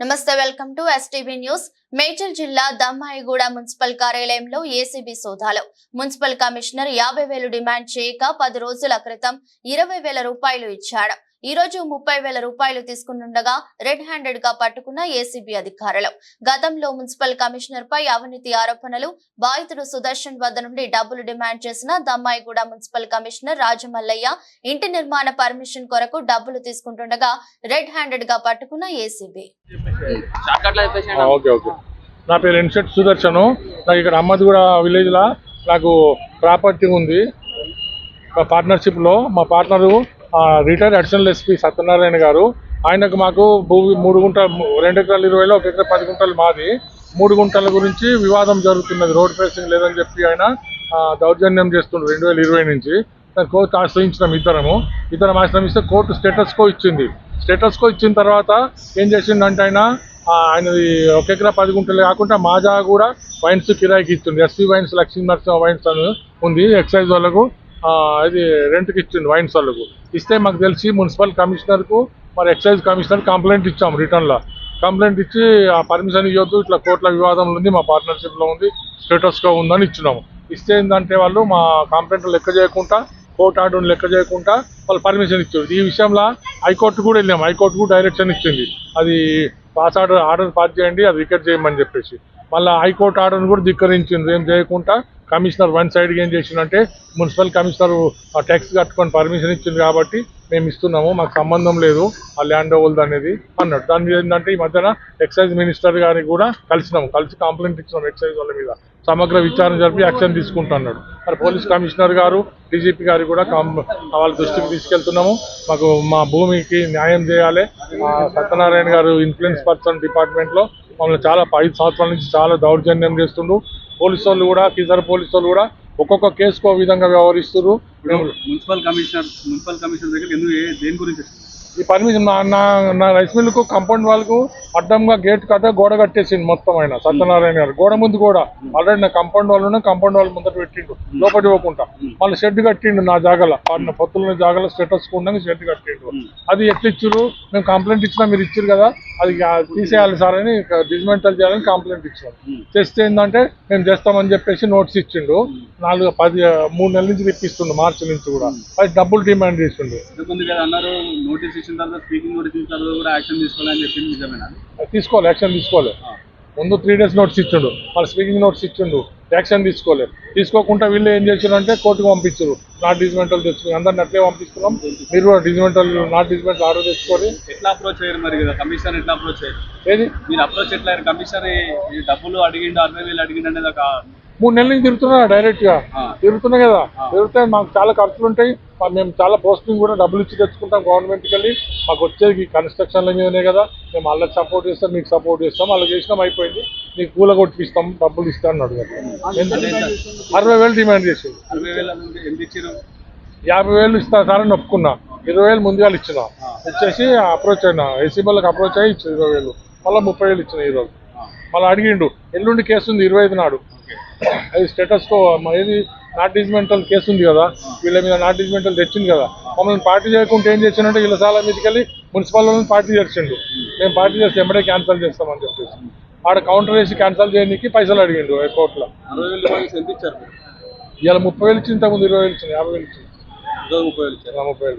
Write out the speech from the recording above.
నమస్తే welcome to STV news Medchal జిల్లా Dammaiguda municipal కార్యాలయంలో ఏసీబీ సోదాలు. మున్సిపల్ కమిషనర్ యాభై వేలు డిమాండ్ చేయక పది రోజుల క్రితం ఇరవై వేల రూపాయలు ఇచ్చాడు. ఈ రోజు ముప్పై వేల రూపాయలు తీసుకునుండగా రెడ్ హ్యాండెడ్గా పట్టుకున్న ఏసీబీ అధికారులు. గతంలో మున్సిపల్ కమిషనర్ పై అవినీతి ఆరోపణలు బాధితుడు సుదర్శన్ వద్ద నుండి డబ్బులు డిమాండ్ చేసిన దమ్మాయిగూడ మున్సిపల్ కమిషనర్ రాజమల్లయ్య ఇంటి నిర్మాణ పర్మిషన్ కొరకు డబ్బులు తీసుకుంటుండగా రెడ్ హ్యాండెడ్గా పట్టుకున్న ఏసీబీ. షార్ట్ కట్లో చెప్పేసి ఆ, ఓకే ఓకే. నా పేరు ఎన్షెట్ సుదర్శను. నాకు ఇక్కడ అమ్మద్గూడ విలేజ్లో నాకు ప్రాపర్టీ ఉంది. ఒక పార్ట్నర్షిప్లో మా partner retired additional SP Satyanarayana garu. ఆయనకు మాకు భూమి మూడు గుంటల రెండు ఎకరాలు ఇరవైలో ఒక ఎకరా పది గుంటలు మాది. మూడు గుంటల గురించి వివాదం జరుగుతున్నది. రోడ్ ఫేసింగ్ లేదని చెప్పి ఆయన దౌర్జన్యం చేస్తుండ్రు రెండు వేల ఇరవై నుంచి. దాన్ని కోర్టు ఆశ్రయించినాం ఇద్దరము. ఇద్దరం ఆశ్రమిస్తే కోర్టు స్టేటస్ కో ఇచ్చింది. స్టేటస్ కో ఇచ్చిన తర్వాత ఏం చేసిండంటే ఆయన ఆయనది ఒక ఎకరా పది గుంటలు కాకుండా మాజా కూడా వైన్స్ కిరాయికి ఇస్తుంది SC wines Lakshmi Narasimha wines అని ఉంది. ఎక్సైజ్ వాళ్ళకు ఇది రెంట్కి ఇచ్చింది వైన్స్ వాళ్ళకు ఇస్తే మాకు తెలిసి మున్సిపల్ కమిషనర్కు మరి ఎక్సైజ్ కమిషనర్ కంప్లైంట్ ఇచ్చాం రిటర్న్లో. కంప్లైంట్ ఇచ్చి ఆ పర్మిషన్ ఇవ్వద్దు ఇట్లా కోర్టుల వివాదంలో ఉంది మా పార్ట్నర్షిప్లో ఉంది స్టేటస్గా ఉందని ఇచ్చినాము. ఇస్తే ఏంటంటే వాళ్ళు మా కంప్లైంట్ లెక్క చేయకుండా కోర్టు ఆర్డర్ని లెక్క చేయకుండా వాళ్ళు పర్మిషన్ ఇచ్చారు. ఈ విషయంలో హైకోర్టు కూడా వెళ్ళాము. హైకోర్టు కూడా డైరెక్షన్ ఇచ్చింది. అది పాస్ ఆర్డర్ ఆర్డర్ పాస్ చేయండి అది రికెట్ చేయమని చెప్పేసి. మళ్ళీ హైకోర్టు ఆర్డర్ని కూడా ధిక్కరించింది ఏం చేయకుండా కమిషనర్ వన్ సైడ్గా ఏం చేసిందంటే మున్సిపల్ కమిషనర్ ట్యాక్స్ కట్టుకొని పర్మిషన్ ఇచ్చింది కాబట్టి మేము ఇస్తున్నాము మాకు సంబంధం లేదు ఆ ల్యాండ్ ఓల్డ్ అనేది అన్నాడు. దాని మీద ఏంటంటే ఈ మధ్యన ఎక్సైజ్ మినిస్టర్ గారికి కూడా కలిసినాము కలిసి కంప్లైంట్ ఇచ్చినాం ఎక్సైజ్ వాళ్ళ మీద. సమగ్ర విచారణ జరిపి యాక్షన్ తీసుకుంటున్నాడు. మరి పోలీస్ కమిషనర్ గారు డీజీపీ గారు కూడా వాళ్ళ దృష్టికి తీసుకెళ్తున్నాము. మాకు మా భూమికి న్యాయం చేయాలి. సత్యనారాయణ గారు ఇన్ఫ్లుయెన్స్ పర్సన్ డిపార్ట్మెంట్లో మమ్మల్ని చాలా ఐదు సంవత్సరాల నుంచి చాలా దౌర్జన్యం చేస్తుండ్రు పోలీసు వాళ్ళు కూడా కిజర్ పోలీసు వాళ్ళు కూడా ఒక్కొక్క కేసుకు ఒక విధంగా వ్యవహరిస్తున్నారు మున్సిపల్ కమిషనర్ మున్సిపల్ కమిషనర్ దగ్గర ఎందుకు దేని గురించి? ఈ పర్మిషన్ నా నా రైస్ మిల్లుకు కంపౌండ్ వాళ్ళకు అడ్డంగా గేట్ కట్ట గోడ కట్టేసింది మొత్తం ఆయన సత్యనారాయణ గారు. గోడ ముందు కూడా. ఆల్రెడీ నా కంపౌండ్ వాళ్ళు కంపౌండ్ వాళ్ళు ముందట పెట్టిండు. లోపలి ఇవ్వకుండా మళ్ళీ షెడ్ కట్టిండు నా జాగల. నా పొత్తుల జాగల స్టేటస్ ఉండగా షెడ్ కట్టిండు. అది ఎట్లా ఇచ్చారు మేము కంప్లైంట్ ఇచ్చినా మీరు ఇచ్చారు కదా? అది తీసేయాలి సార్ అని డిజ్మెంటల్ చేయాలని కంప్లైంట్ ఇచ్చాం చేస్తే ఏంటంటే మేము చేస్తామని చెప్పేసి నోట్స్ ఇచ్చిండు. నాలుగు పది మూడు నెలల నుంచి తెప్పిస్తుండు మార్చి నుంచి కూడా. అది డబ్బులు డిమాండ్ చేసిండు. కదా అన్నారు నోటీస్ ఇచ్చిన తర్వాత స్పీకింగ్ నోటీస్ ఇచ్చిన తర్వాత కూడా యాక్షన్ తీసుకోవాలని చెప్పింది నిజమేనా? తీసుకోవాలి యాక్షన్ తీసుకోవాలి. ముందు త్రీ డేస్ నోట్స్ ఇచ్చిండు. మళ్ళీ స్పీకింగ్ నోట్స్ ఇచ్చిండు. యాక్షన్ తీసుకోలేదు తీసుకోకుండా వీళ్ళు ఏం చేశారు అంటే కోర్టుకు పంపించారు నాట్ డిజిమెంటల్ తెచ్చుకుని అందరిని అట్లే పంపిస్తున్నాం. మీరు కూడా డిజిమెంటల్ నాట్ డిజిమెంటల్ ఆర్డర్ తెచ్చుకొని ఎట్లా అప్రోచ్ అయ్యారు మరి కదా? కమిషనర్ ఎట్లా అప్రోచ్ అయ్యారు? ఏది? మీరు అప్రోచ్ ఎట్లా అయ్యారు? ఈ డబ్బులు అడిగిండు అరవై వేలు అడిగిండు అనేది ఒక మూడు నెలల నుంచి తిరుగుతున్నా డైరెక్ట్గా ఆ. తిరుగుతున్నా కదా? తిరిగితే మాకు చాలా ఖర్చులు ఉంటాయి. మేము చాలా పోస్టింగ్ కూడా డబ్బులు ఇచ్చి తెచ్చుకుంటాం గవర్నమెంట్కి వెళ్ళి. మాకు వచ్చేది కన్స్ట్రక్షన్ల మీదనే కదా. మేము వాళ్ళకి సపోర్ట్ చేస్తాం మీకు సపోర్ట్ చేస్తాం. అలా చేసినాం అయిపోయింది. మీకు కూల కొట్టిస్తాం డబ్బులు ఇస్తాం అన్నాడు కదా అరవై వేలు డిమాండ్ చేసి యాభై వేలు ఇస్తా సార్ అని ఒప్పుకున్నా ఇరవై వేలు ముందుగా ఇచ్చిన. ఇచ్చేసి అప్రోచ్ అయినా. ఏసీబీలకు అప్రోచ్ అయ్యి ఇచ్చిన ఇరవై వేలు. మళ్ళీ ముప్పై వేలు ఇచ్చిన ఈరోజు. మళ్ళీ అడిగిండు ఎల్లుండి కేసు ఉంది ఇరవై ఐదు నాడు. అది స్టేటస్ కో ఏది నాట్ డిజిమెంటల్ కేసు ఉంది కదా వీళ్ళ మీద నాట్ డిజిమెంటల్ తెచ్చింది కదా మమ్మల్ని పార్టీ చేయకుంటే ఏం చేసిండంటే వీళ్ళ సాల మీదకి వెళ్ళి మున్సిపల్ వాళ్ళని పార్టీ చేసిండు. మేము పార్టీ చేస్తే ఎంబడే క్యాన్సిల్ చేస్తామని చెప్పేసి. ఆడ కౌంటర్ వేసి క్యాన్సిల్ చేయడానికి పైసలు అడిగిండు కోర్టులో? ఇవాళ ముప్పై వేలు ఇచ్చింది ఇంతకుముందు ఇరవై వేలు ఇచ్చింది యాభై వేలు ఇచ్చింది. ఈరోజు ముప్పై